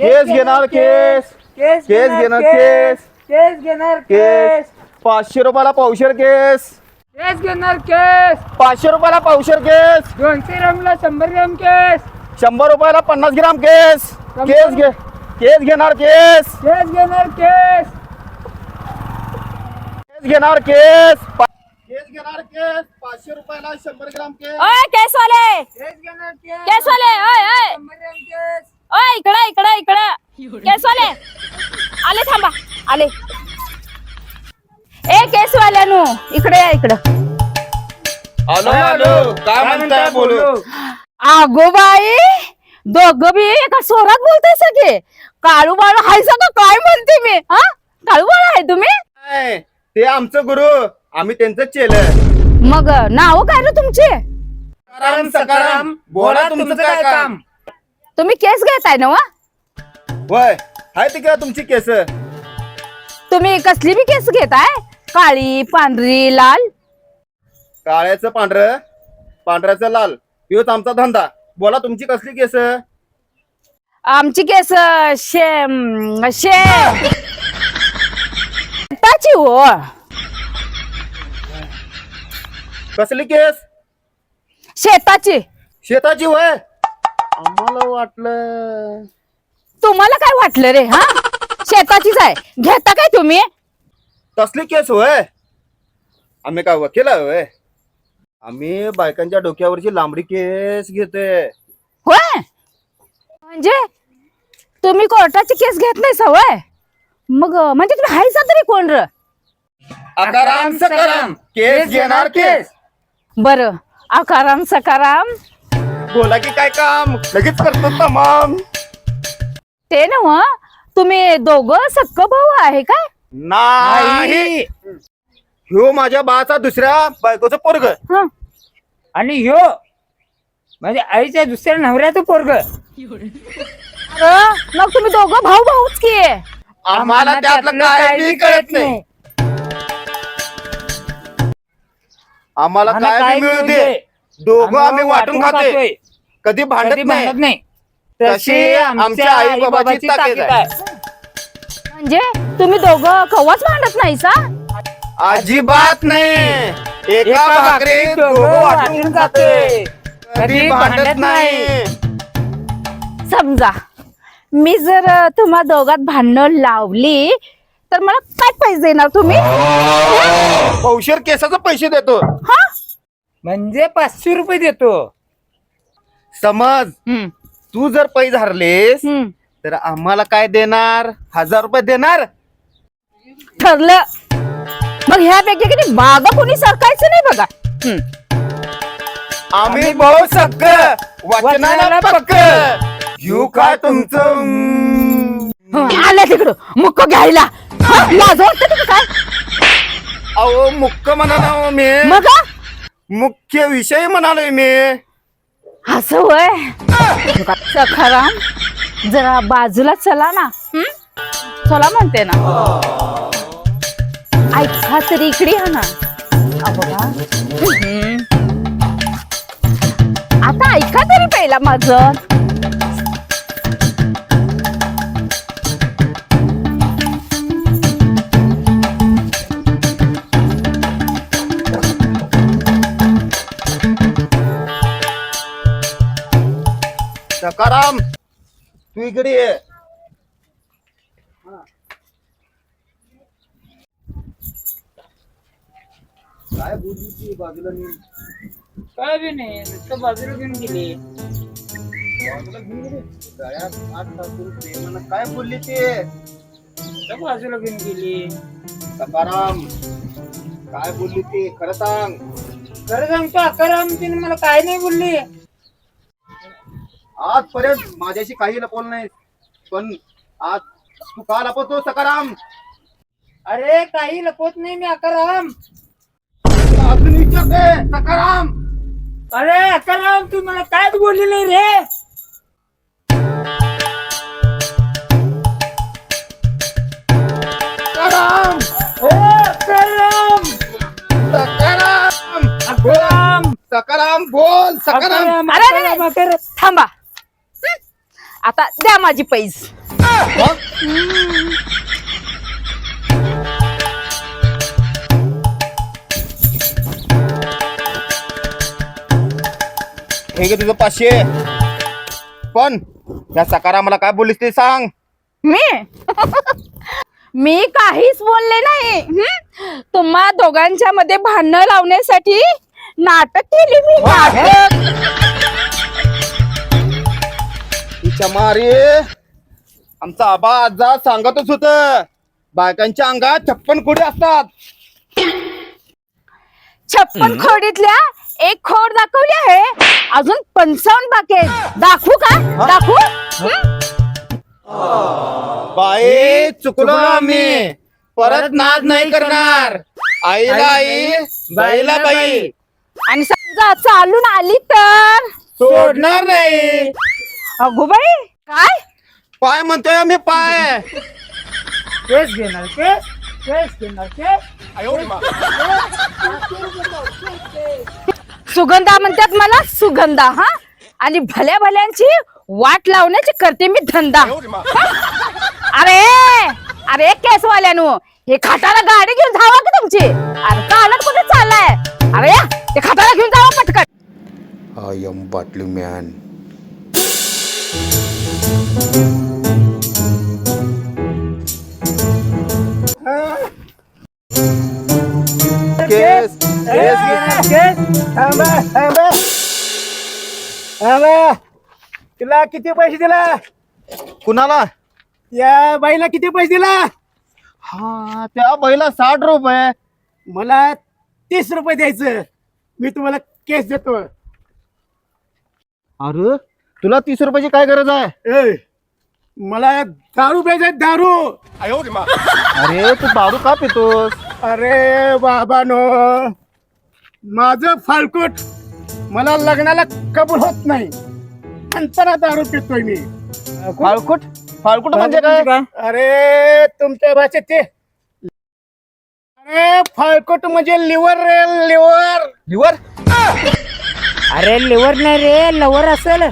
केस घेणार केस. केस केस घेणार केस. केस. घेणार केस. पाचशे रुपयाला पावशेर केस. केस घेणार केस. पाचशे रुपयाला पावशेर केस. दोनशे ग्रामला शंभर ग्राम केस. शंभर रुपयाला पन्नास ग्राम केस. केस घे. केस घेणार केस. केस घेणार केस. केस घेणार केस. केस घेणार केस. पाचशे रुपयाला शंभर ग्राम केस. ओय केसवाले. केस घेणार केस. केसवाले ओय ओय. शंभर ग्राम केस. ओय इकडं इकडं इकडं. केसवाले आले थांबा. आले. ए केसवाल्यानु इकडे या इकडं. आलो आलो काय म्हणताय बोलू? अगो बाई दोघ बी एका स्वरात बोलताय सगळे. काळू बाळू हाय सगळं काय म्हणते मी हा? काळू बाळू आहे तुम्ही? ते आमचं गुरु. आम्ही त्यांचं चेलं. मग नाव काय रे तुमचे? सकाराम सकाराम. बोला तुमचं काय काम? तुम्ही केस घेताय ना वा? होय. हाय ते का तुमची केस? तुम्ही कसली बी केस घेताय? काळी पांढरी लाल? काळ्याचं पांढरं पांढऱ्याचं लाल. ह्योच आमचा धंदा. बोला तुमची कसली केस? आमची केस शे अं, शे. शेताची हो. कसली केस? शेताची. शेताची होय? आम्हाला वाटलं. तुम्हाला काय वाटलं रे हा? शेताचीच आहे. घेता काय तुम्ही? कसली केस होय? आम्ही काय वकील आहे होय? आम्ही बायकांच्या डोक्यावरची लांबडी केस घेतोय. होय? म्हणजे तुम्ही कोर्टाची केस घेत नाही सवय मग अं, म्हणजे तुम्ही हायसा तरी कोण र? अकाराम सकाराम. केस घेणार केस. बर आकाराम सकाराम. बोला की काय काम? लगेच करतो तमाम. ते ना हो, तुम्ही दोघं सक्क भाऊ आहे काय? नाही. ह्यो माझ्या बाचा दुसऱ्या बायकोचं पोरग. हं. आणि ह्यो म्हणजे आईच्या दुसऱ्या नवऱ्याचं पोरग. अरे, मग तुम्ही दोघं भाऊ भाऊच की. आम्हाला त्यातलं काय बी कळत नाही. आम्हाला काय बी मिळू दे. दोघं आम्ही वाटून खातोय. कधी भांडत कधी नाही भांडत नाही. तशी आमच्या आई बाबाची ताकीद आहे. म्हणजे तुम्ही दोघं कव्वाच भांडत नाही सा अजिबात नाही. एका भाकरीत दोघं वाटून खातोय. कधी भांडत नाही. समजा मी जर अं, तुम्हा दोघात भांडण लावली तर मला काय पैसे देणार तुम्ही? पौशर केसाचे पैसे देतो. हा? म्हणजे पाचशे रुपये देतो. समज हम्म, तू जर पैसे हरलेस हम्म. तर आम्हाला काय देणार? हजार रुपये देणार? ठरलं. मग ह्यापैकी किती? माग कोणी सरकायचं नाही बघा. हम्म. आम्ही भाऊ सक्क वचनाला पक्क. घेऊ काय तुमचं? हं, आल्या तिकडं. मुक्क घ्यायला. हं, लाज वाटतं तुला काय? अहो मुख्य म्हणालो मी. मग? हा? मुख्य विषय म्हणालोय मी असं वय सखाराम जरा बाजूला चला ना हं? चला म्हणते ना ऐका तरी इकडे या ना अ बघा. हं. आता ऐका तरी पहिला माझं सकाराम तू इकडे ये. काय बोलली ती बाजूला मी काय बी नाही नुसतं बाजूला घेऊन गेली. बाजूला घेऊन गेली. गळ्यात प्रेमानं काय बोलली ती नुसतं बाजूला घेऊन गेली. सकाराम काय बोलली ती खरं सांग. खरं सांगतो अकराम तिने मला काय नाही बोलली. आजपर्यंत माझ्याशी काही लपवलं नाही. पण आज तू का लपवतो सकाराम? अरे काही लपवत नाही मी अकराम. अजून विचारते सकाराम. अरे अकराम तू मला कायच बोलली नाही रे? सकाराम. ओ अकराम. सकाराम. अकराम. सकाराम बोल सकाराम. अरे, थांबा. हं. आता द्या माझी पैस. हे घे तुझं पाचशे. पण या सकारा मला काय बोललीस ते सांग. मी? मी काहीच बोलले नाही. हं? तुम्हा दोघांच्या मध्ये भांडणं लावण्यासाठी नाटक केली मी नाटक. मारे. आमचा आबा आजा सांगतच होत बायकांच्या अंगात छप्पन कुठे असतात. छप्पन खोडीतल्या एक खोड दाखवली आहे. अजून पंचावन्न बाकी आहेत. दाखवू का? दाखवू? हं? बाई चुकलो आम्ही. परत नाद नाही करणार. आईला आई बाईला बाई. आणि समजा चालून आली तर? सोडणार नाही. अगोबाई काय? पाय म्हणतोय आम्ही पाय. केस घेणार केस? केस घेणार केस? सुगंधा म्हणतात मला सुगंधा हा? आणि भल्या भल्यांची वाट लावण्याची करते मी धंदा? अरे अरे केसवाल्यानो हे खाटाला गाडी घेऊन जावा की तुमची? अरे कालच कुठे चाललाय? अरे या, ते खाटाला घेऊन जावा पटकन. I am Battling Man. केस केस घे. केस थांबा थांबा. थांबा. तुला किती पैसे दिला? कुणाला? या बाईला किती पैसे दिला? हा त्या बाईला साठ रुपये. मला तीस रुपये द्यायचं. मी तुम्हाला केस देतो. अरे तुला तीस रुपयाची काय गरज आहे? ए, मला दारू प्यायचं दारू. अरे तू दारू का पितोस? अरे बाबानो माझं फालकूट मला लग्नाला कबूल होत नाही. नंतर दारू पितोय मी. फाळकुट फाळकुट म्हणजे काय? अरे तुमच्या भाषेत ते. अरे फाळकूट म्हणजे लिव्हर रे लिव्हर. लिव्हर? अरे लिव्हर नाही रे लवर असेल.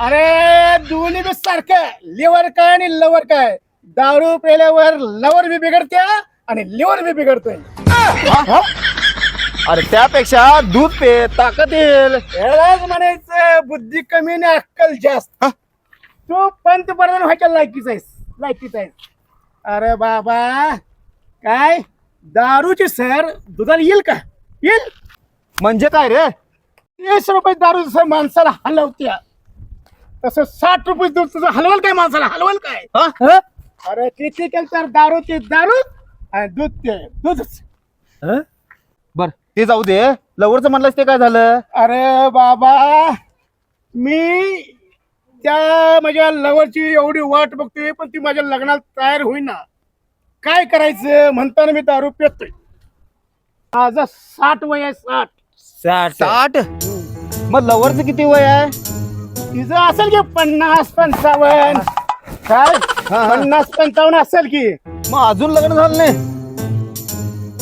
अरे दोन्ही बी सारखं. लिव्हर काय आणि लवर काय? दारू पेल्यावर लवर बी बिघडते आणि लिव्हर बी बिघडतोय. अरे त्यापेक्षा दूध पे ताकद येईल. यालाच म्हणायचं बुद्धी कमी आणि अक्कल जास्त. तू पंतप्रधान व्हायच्या लायकीच आहेस. लायकीच आहेस. अरे बाबा काय? दारूची सर दुधाला येईल का? येईल. म्हणजे काय रे? तीस रुपये दारू माणसाला हलवत्या. तसं साठ रुपये दूध तुझं हलवल काय माणसाला? हलवल काय? हा? अरे किती केलं तर दारूची दारू आणि दूध ते दूधच. बर. ते जाऊ दे. लवरचं म्हणलंस ते काय झालं? अरे बाबा मी त्या माझ्या लवरची एवढी वाट बघतोय पण ती माझ्या लग्नाला तयार होईना. काय करायचं? म्हणताना मी दारू पितोय. माझं साठ वय आहे साठ. साठ? साठ? मग लवरचं किती वय आहे? तिचं असेल की पन्नास पंचावन्न? काय? हा. पन्नास पंचावन्न असेल की? मग अजून लग्न झालं नाही.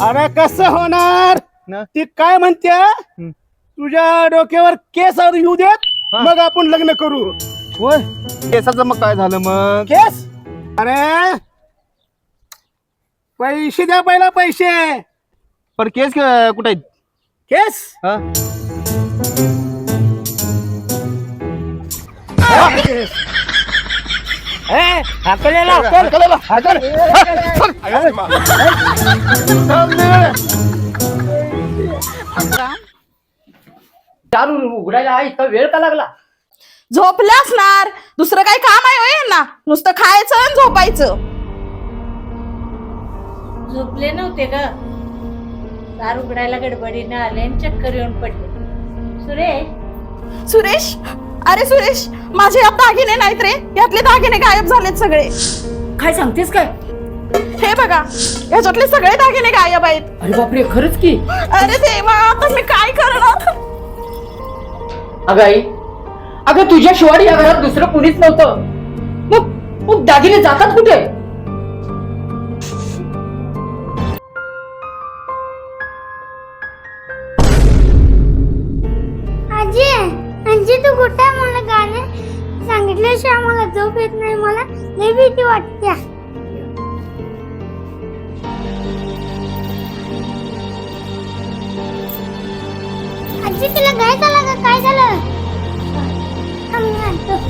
अरे कसं होणार? न? ती काय म्हणते तुझ्या डोक्यावर केस येऊ देत हा. मग आपण लग्न करू. होय. केसाचं मग काय झालं मग? केस? अरे पैसे द्या पहिला पैसे. पण केस क- कुठे आहेत? केस? हा? हाकलेला हाकलेला, हाकल. दारू उघडायला इथं वेळ का लागला झोपले असणार दुसरं काही काम आहे होय ना नुसतं खायचं आणि झोपायचं. झोपले नव्हते ग. दार उघडायला गडबडीने आले आणि चक्कर येऊन पडले. सुरेश सुरेश अरे सुरेश माझे यात दागिने नाहीत रे. यातले दागिने गायब झालेत सगळे. काय सांगतेस काय? हे बघा याच्यातले सगळे दागिने गायब आहेत. अरे बापरे खरंच की? अरे देवा आता मी काय करणार? अगं आई अगं तुझ्या शिवाय या घरात दुसरं कुणीच नव्हतं. मग मग दागिने जातात कुठे? आजी तू कुठे आहे? मला गाणं सांगितल्याशिवाय मला झोप येत नाही मला लई भीती वाटत्या आजी तुला काय झालं का काय झालं थांब मी आणतो.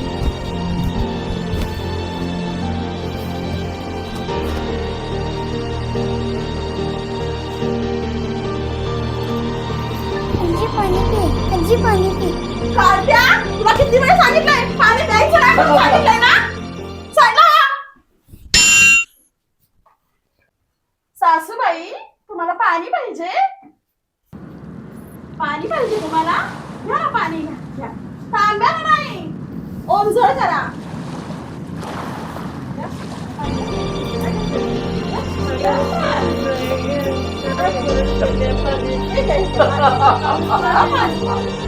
पाणी आजी पाणी पी तुला किती वेळ सांगितलंय? पाणी द्यायचं नाही म्हणून सांगितलंय ना? सांगा सासूबाई तुम्हाला पाणी पाहिजे? पाणी पाहिजे तुम्हाला? घ्या ना पाणी घ्या घ्या. तांब्यानं नाही. ओमझळ करा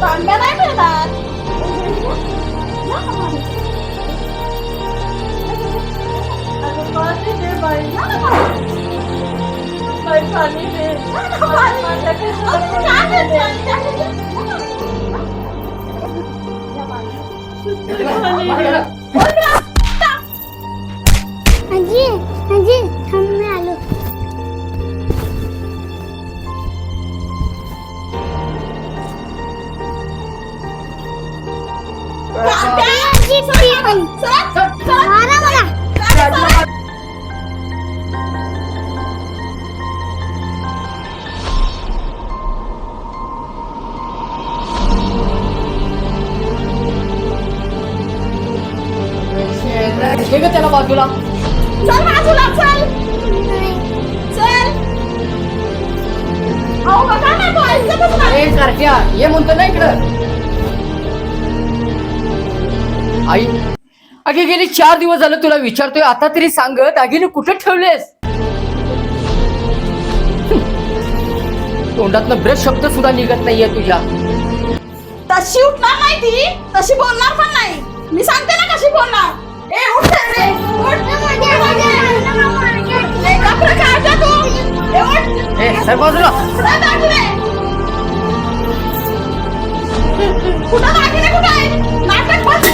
तांब्या नाही मिळणार घ्या ना पाणी. अगं पाणी दे बाई. घ्या ना पाणी. बाई, पाणी दे. घ्या ना पाणी. अगं, काय देताय? काय देताय? घ्या पाणी. बोल ना. आजी आजी थांब मी आलो मारा मला. हे ग त्याला बाजूला. चल बाजूला चल. चल. अहो बघा ना तो ऐकतच नाही अरे कारट्या ये म्हणतो ना इकडं. आई. अगे गेली चार दिवस झालं तुला विचारतोय आता तरी सांग दागिने कुठे ठेवलेस? तोंडातनं ब्रश शब्द सुद्धा निघत नाहीये तुझ्या. तशी उठणार नाही ती तशी बोलणार पण नाही. मी सांगते ना कशी बोलणार. ए उठ रे. उठ. ए, गप्प काय गं तू. ए, उठ. ए सर बाजूला. कुठं दागिने? कुठं दागिने कुठं आहे नाटक बंद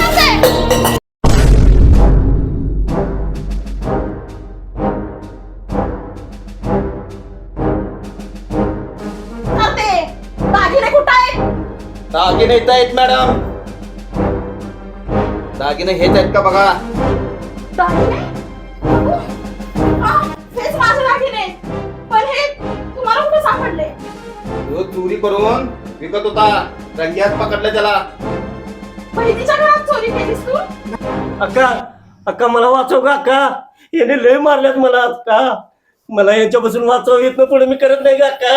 दागिने येत आहेत मॅडम. दागिने हेच आहेत का बघा? दागिने? आ, हेच माझे दागिने. पण हे तुम्हाला कुठे सापडले? तो चोरी करून विकत होता. रंग्यात पकडलं त्याला. बहिणीच्या घरात चोरी केलीस तू? अक्का अक्का मला वाचव का अक्का? याने लय मारल्यात मला अक्का. मला यांच्यापासून वाचव येत ना पुढे मी करत नाही का अक्का?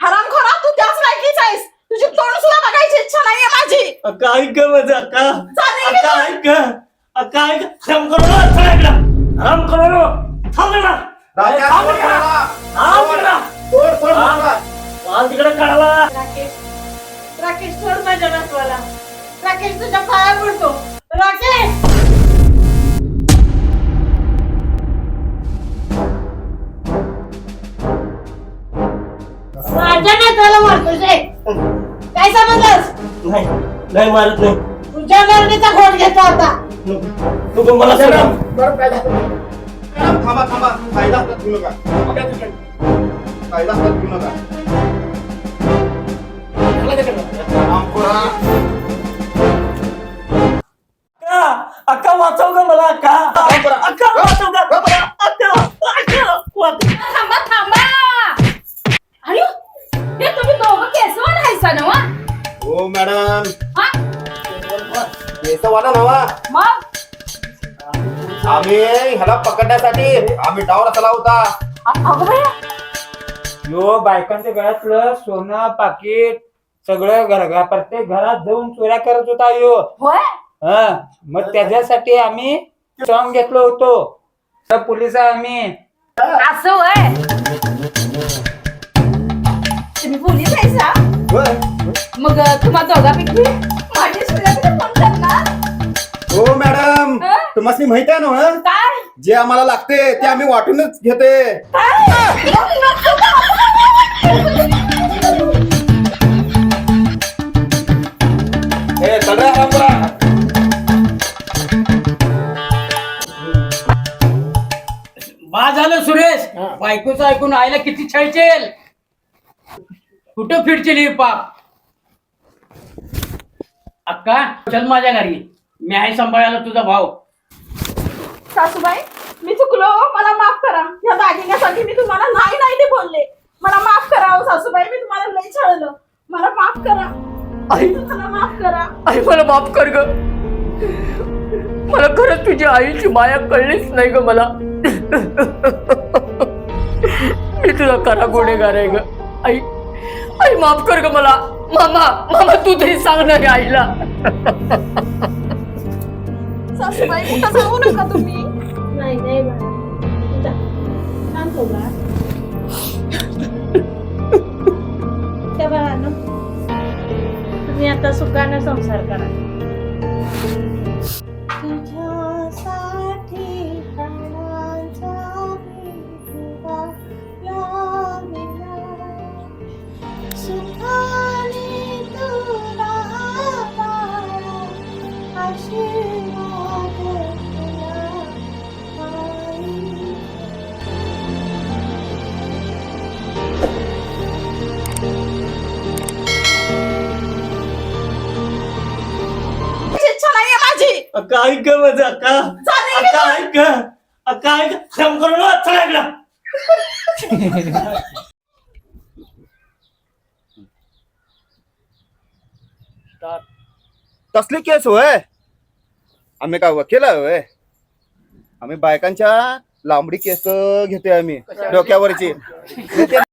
हरामखोरा तू त्याच लायकीच आहेस. तुझी तोंड सुद्धा बघायची इच्छा नाहीये माझी अक्का ऐक ग माझं अक्का चालेल अक्का की ऐक ग. अक्का ऐक थांब करू ना चल इकडं. थांब करू ना थांब ना राजा, थांब सोड इकडं. मला. थांब इकडं. सोड, सोड. मला. वाल तिकडे काढला राकेश राकेश सोड माझ्या नातवाला राकेश तुझ्या पाया पडतो राकेश माझ्या नातवाला मारतोस रे काय समजलंस नाही नाही मारत नाही. तुझ्या मरणीचा घोट घेतो आता. नको. नको मला सोडा थांबा थांबा. कायदा हातात घेऊ नका. कायदा हातात घेऊ नका. रामपुरा. अक्का अक्का वाचव ग मला अक्का. अक्का वाचव ग. अक्का अक्का वाचव. थांबा थांबा. हे तुम्ही दोघं केसवान आहेसा ना वा? हो मॅडम. हा? केसवाला नवा मग? आम्ही ह्याला पकडण्यासाठी आम्ही डाव रचला होता अ- अगं बया. यो बायकांच्या गळ्यातलं सोनं पाकिट सगळं घर घर- प्रत्येक घरात जाऊन चोऱ्या करत होता यो. होय? हा मग त्याच्यासाठी आम्ही सॉंग घेतलो होतो. तर पोलीस आम्ही. असं होय? तुम्ही पोलीस आहेसा होय. मग तुम्हा दोघांपैकी माझी हो मॅडम. तुम्हाला तुम्हाला माहिती आहे ना काय? जे आम्हाला लागते ते आम्ही वाटूनच घेते. हे. झालं सुरेश. बायकोचं ऐकून आईला किती छळचेल. कुठं फिरचेल हे पाप? अक्का चल माझ्या घरी. मी आहे सांभाळायला तुझा भाऊ. सासूबाई मी चुकलो मला माफ करा. या दागिन्यासाठी मी तुम्हाला नाही नाही ते बोलले. मला माफ करा हो सासूबाई. मी तुम्हाला लई छळलं. मला माफ करा. आई. मला माफ करा. आई मला माफ कर ग. मला खरंच तुझ्या आईची माया कळलीच नाही ग मला. मी तुझा करा गुन्हेगार आहे ग. आई आई माफ कर ग मला. मामा मामा तू तरी सांग ना ग आईला सासूबाई कुठं जाऊ नका तुम्ही अक्का ऐक ग माझं अक्का. अक्का ऐक ग. अक्का ऐक क्षम करून वाच लागला तसली केस होय? आम्ही काय वकील आहे होय? आम्ही बायकांच्या लांबडी केस घेतोय आम्ही डोक्यावरची.